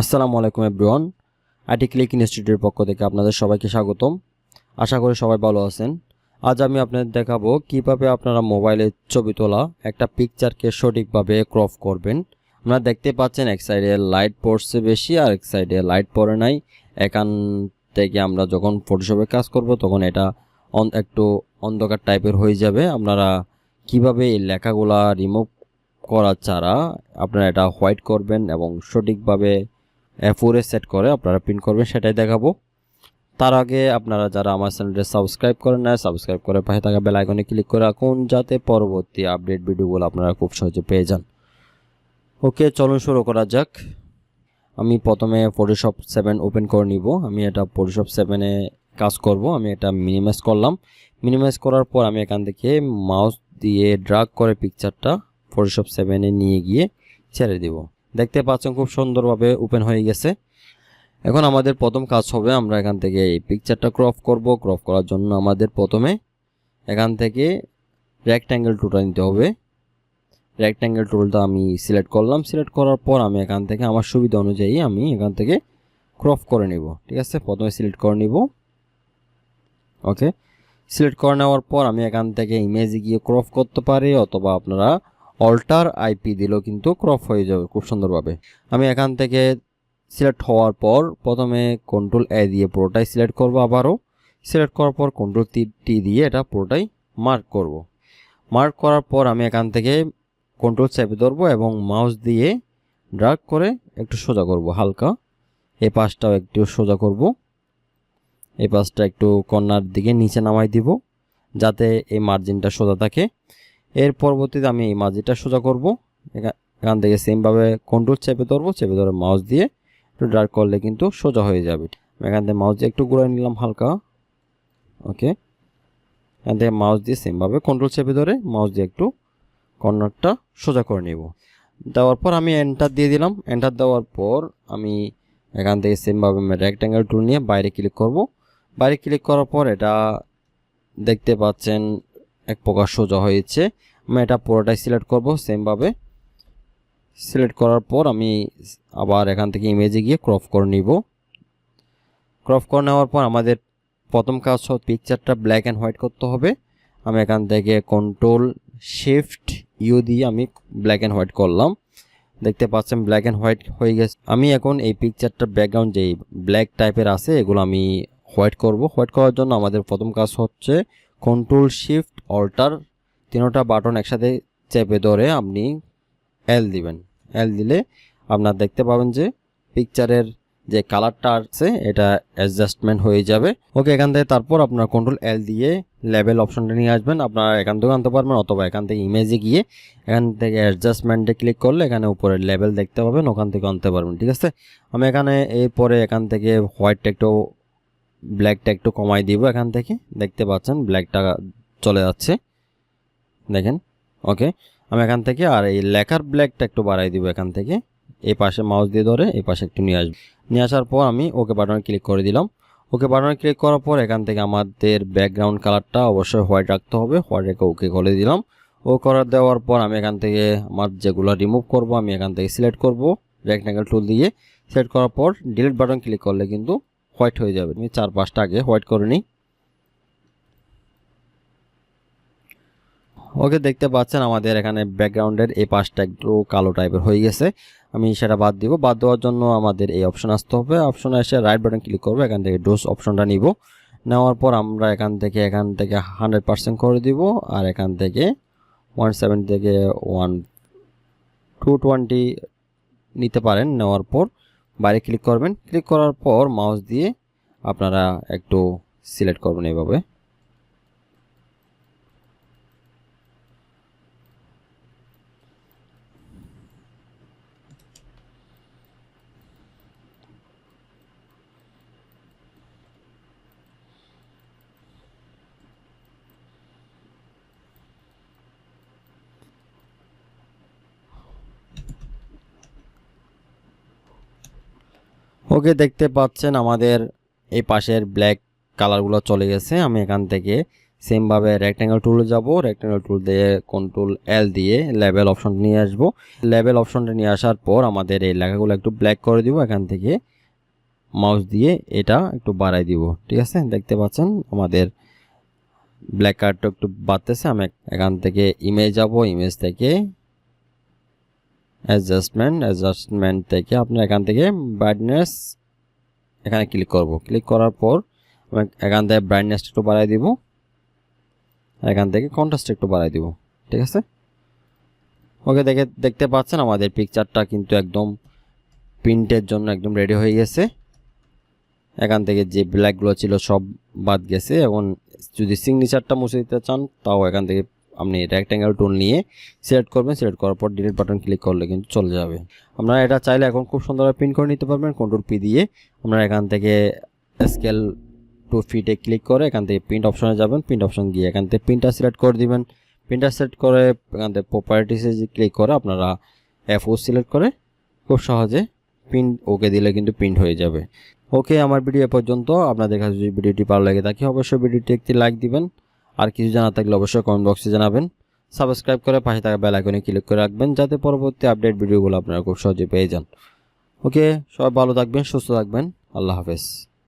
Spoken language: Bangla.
আসসালামু আলাইকুম এভরিওয়ান। আইটি ক্লিক ইনস্টিটিউটের পক্ষ থেকে আপনাদের সবাইকে স্বাগতম। আশা করি সবাই ভালো আছেন। আজ আমি আপনাদের দেখাবো কীভাবে আপনারা মোবাইলে ছবি তোলা, একটা পিকচারকে সঠিকভাবে ক্রপ করবেন। আপনারা দেখতে পাচ্ছেন এক সাইডে লাইট পড়ছে বেশি আর এক সাইডে লাইট পড়ে নাই। এখান থেকে আমরা যখন ফটোশপে কাজ করব, তখন এটা একটু অন্ধকার টাইপের হয়ে যাবে। আপনারা কীভাবে এই লেখাগুলা রিমুভ করা ছাড়া আপনারা এটা হোয়াইট করবেন এবং সঠিকভাবে ফোরে সেট করে আপনারা প্রিন্ট করবেন, সেটাই দেখাবো। তার আগে আপনারা যারা আমার চ্যানেলটা সাবস্ক্রাইব করেন না সাবস্ক্রাইব করে পাশে থাকা বেল আইকনে ক্লিক করে রাখুন, যাতে পরবর্তী আপডেট ভিডিওগুলো আপনারা খুব সহজে পেয়ে যান। ওকে চলুন শুরু করা যাক। আমি প্রথমে ফটোশপ সেভেন ওপেন করে নিব। আমি এটা ফটোশপ সেভেনে কাজ করব। আমি এটা মিনিমাইজ করলাম। মিনিমাইজ করার পর আমি এখান থেকে মাউস দিয়ে ড্রাগ করে পিকচারটা ফটোশপ সেভেনে নিয়ে গিয়ে ছেড়ে দিব। দেখতে পাচ্ছেন খুব সুন্দরভাবে ওপেন হয়ে গেছে। এখন আমাদের প্রথম কাজ হবে, আমরা এখান থেকে এই পিকচারটা ক্রপ করব। ক্রপ করার জন্য আমাদের প্রথমে এখান থেকে রেক্ট্যাঙ্গেল টুলটা নিতে হবে। রেক্ট্যাঙ্গেল টুলটা আমি সিলেক্ট করলাম। সিলেক্ট করার পর আমি এখান থেকে আমার সুবিধা অনুযায়ী আমি এখান থেকে ক্রপ করে নিব। ঠিক আছে? প্রথমে সিলেক্ট করে নিব। ওকে সিলেক্ট করে নেওয়ার পর আমি এখান থেকে ইমেজে গিয়ে ক্রপ করতে পারি, অথবা আপনারা অল্টার আইপি দিলেও কিন্তু ক্রপ হয়ে যাবে খুব সুন্দরভাবে। আমি এখান থেকে সিলেক্ট হওয়ার পর প্রথমে কন্ট্রোল এ দিয়ে পুরোটাই সিলেক্ট করব আবারও। সিলেক্ট করার পর কন্ট্রোল টি দিয়ে এটা পুরোটাই মার্ক করব। মার্ক করার পর আমি এখান থেকে কন্ট্রোল চেপে ধরবো এবং মাউস দিয়ে ড্রাগ করে একটু সোজা করব হালকা। এই পাশটাও একটু সোজা করব। এই পাশটা একটু কর্নার দিকে নিচে নামাই দিব, যাতে এই মার্জিনটা সোজা থাকে। এর পরবর্তীতে আমি এই মার্জিনটা সোজা করব। এখা- এখান থেকে সেমভাবে কন্ট্রোল চেপে ধরবো, চেপে ধরে মাউস দিয়ে একটু ড্রাগ করলে কিন্তু সোজা হয়ে যাবে। এখান থেকে মাউস দিয়ে একটু ঘুরাই নিলাম হালকা। ওকে এখান থেকে মাউস দিয়ে সেমভাবে কন্ট্রোল চেপে ধরে মাউস দিয়ে একটু কর্নারটা সোজা করে নিব। দেওয়ার পর আমি এন্টার দিয়ে দিলাম। এন্টার দেওয়ার পর আমি এখান থেকে সেমভাবে রেক্ট্যাঙ্গেল টুল নিয়ে বাইরে ক্লিক করব। বাইরে ক্লিক করার পর এটা দেখতে পাচ্ছেন এক প্রকার সোজা হয়েছে। আমি এটা পুরোটাই সিলেক্ট করব সেমভাবে সিলেক্ট করার পর আমি আবার এখান থেকে ইমেজে গিয়ে ক্রপ করে নিব। ক্রপ করে নেওয়ার পর আমাদের প্রথম কাজ হচ্ছে পিকচারটা ব্ল্যাক অ্যান্ড হোয়াইট করতে হবে। আমি এখান থেকে কন্ট্রোল শিফট ইউ দিয়ে আমি ব্ল্যাক অ্যান্ড হোয়াইট করলাম। দেখতে পাচ্ছেন ব্ল্যাক অ্যান্ড হোয়াইট হয়ে গেছে। আমি এখন এই পিকচারটার ব্যাকগ্রাউন্ড যেই ব্ল্যাক টাইপের আছে, এগুলো আমি হোয়াইট করব। হোয়াইট করার জন্য আমাদের প্রথম কাজ হচ্ছে কন্ট্রোল শিফট অল্টার তিনোটা বাটন একসাথে চেপে ধরে আপনি এল দিবেন। এল দিলে আপনার দেখতে পাবেন যে পিকচারের যে কালারটা আছে, এটা অ্যাডজাস্টমেন্ট হয়ে যাবে। ওকে এখান থেকে তারপর আপনার কন্ট্রোল এল দিয়ে লেভেল অপশনটা নিয়ে আসবেন। আপনারা এখান থেকে আনতে পারবেন অথবা এখান থেকে ইমেজে গিয়ে এখান থেকে অ্যাডজাস্টমেন্টে ক্লিক করলে এখানে উপরে লেভেল দেখতে পাবেন, ওখান থেকে আনতে পারবেন, ঠিক আছে? আমি এখানে এরপরে এখান থেকে হোয়াইটটা একটু ব্ল্যাকটা একটু কমাই দিব। এখান থেকে দেখতে পাচ্ছেন ব্ল্যাকটা চলে যাচ্ছে। দেখেন ওকে আমি এখান থেকে আর এই লেখার ব্ল্যাকটা একটু বাড়াই দিব এখান থেকে। এই পাশে মাউস দিয়ে ধরে এই পাশে একটু নিয়ে আসব। নিয়ে আসার পর আমি ওকে বাটনে ক্লিক করে দিলাম। ওকে বাটনে ক্লিক করার পর এখান থেকে আমাদের ব্যাকগ্রাউন্ড কালারটা অবশ্যই হোয়াইট রাখতে হবে। হোয়াইট রেখে ওকে করে দিলাম। ও করার দেওয়ার পর আমি এখান থেকে আমার যেগুলো রিমুভ করব, আমি এখান থেকে সিলেক্ট করব রেক্ট্যাঙ্গেল টুল দিয়ে। সিলেক্ট করার পর ডিলিট বাটন ক্লিক করলে কিন্তু হোয়াইট হয়ে যাবে। আমি চার পাঁচটা আগে হোয়াইট করে নিই। ওকে দেখতে পাচ্ছেন আমাদের এখানে ব্যাকগ্রাউন্ডের এই পাশটা একটু কালো টাইপের হয়ে গেছে। আমি সেটা বাদ দিব। বাদ দেওয়ার জন্য আমাদের এই অপশন আসতে হবে। অপশনে এসে রাইট বাটন ক্লিক করব, এখান থেকে ডোজ অপশনটা নিব। নেওয়ার পর আমরা এখান থেকে এখান থেকে হান্ড্রেড পার্সেন্ট করে দিব আর এখান থেকে ওয়ান সেভেন থেকে ওয়ান টু টোয়েন্টি নিতে পারেন। নেওয়ার পর বাইরে ক্লিক করবেন। ক্লিক করার পর মাউস দিয়ে আপনারা একটু সিলেক্ট করবেন এইভাবে। ওকে দেখতে পাচ্ছেন আমাদের এই পাশের ব্ল্যাক কালারগুলো চলে গেছে। আমি এখান থেকে সেমভাবে রেক্ট্যাঙ্গেল টুলে যাব। রেক্ট্যাঙ্গেল টুল দিয়ে কন্ট্রোল এল দিয়ে লেভেল অপশন নিয়ে আসব। লেভেল অপশনটা নিয়ে আসার পর আমাদের এই লেখাগুলো একটু ব্ল্যাক করে দিব। এখান থেকে মাউস দিয়ে এটা একটু বাড়াই দিব। ঠিক আছে? দেখতে পাচ্ছেন আমাদের ব্ল্যাক কার্ডটা একটু বাড়তেছে। আমি এখান থেকে ইমেজ যাব। ইমেজ থেকে অ্যাডজাস্টমেন্ট অ্যাডজাস্টমেন্ট থেকে আপনার এখান থেকে ব্রাইটনেস এখানে ক্লিক করব। ক্লিক করার পর আমি এখান থেকে ব্রাইটনেসটা একটু বাড়াই দিব। এখান থেকে কন্ট্রাস্ট একটু বাড়াই দিব, ঠিক আছে? ওকে, দেখে, দেখতে পাচ্ছেন আমাদের পিকচারটা কিন্তু একদম প্রিন্টের জন্য একদম রেডি হয়ে গেছে। এখান থেকে যে ব্ল্যাকগুলো ছিল সব বাদ গেছে এখন যদি সিগনেচারটা মুছে দিতে চান, তাও এখান থেকে আপনি রেক্ট্যাঙ্গেল টুল নিয়ে সিলেক্ট করবেন সিলেক্ট করার পর ডিলিট বাটন ক্লিক করলে কিন্তু চলে যাবে। আপনারা এটা চাইলে এখন খুব সুন্দরভাবে প্রিন্ট করে নিতে পারবেন কন্ট্রোল পি দিয়ে। আপনারা এখান থেকে স্কেল টু ফিটে ক্লিক করে এখান থেকে প্রিন্ট অপশনে যাবেন প্রিন্ট অপশন গিয়ে এখান থেকে প্রিন্টার সিলেক্ট করে দিবেন। প্রিন্টার সিলেক্ট করে এখান থেকে প্রপার্টিসে ক্লিক করে, আপনারা এফ ও সিলেক্ট করে খুব সহজে প্রিন্ট ওকে দিলে কিন্তু প্রিন্ট হয়ে যাবে। ওকে আমার ভিডিও পর্যন্ত। আপনাদের কাছে যদি ভিডিওটি ভালো লাগে থাকে অবশ্যই ভিডিওটি একটি লাইক দিবেন। আর কিছু জানা থাকলে অবশ্যই কমেন্ট বক্সে জানাবেন। সাবস্ক্রাইব করে পাশে থাকা বেল আইকনে ক্লিক করে রাখবেন, যাতে পরবর্তী আপডেট ভিডিওগুলো আপনারা খুব সহজে পেয়ে যান। ওকে সবাই ভালো থাকবেন, সুস্থ থাকবেন। আল্লাহ হাফেজ।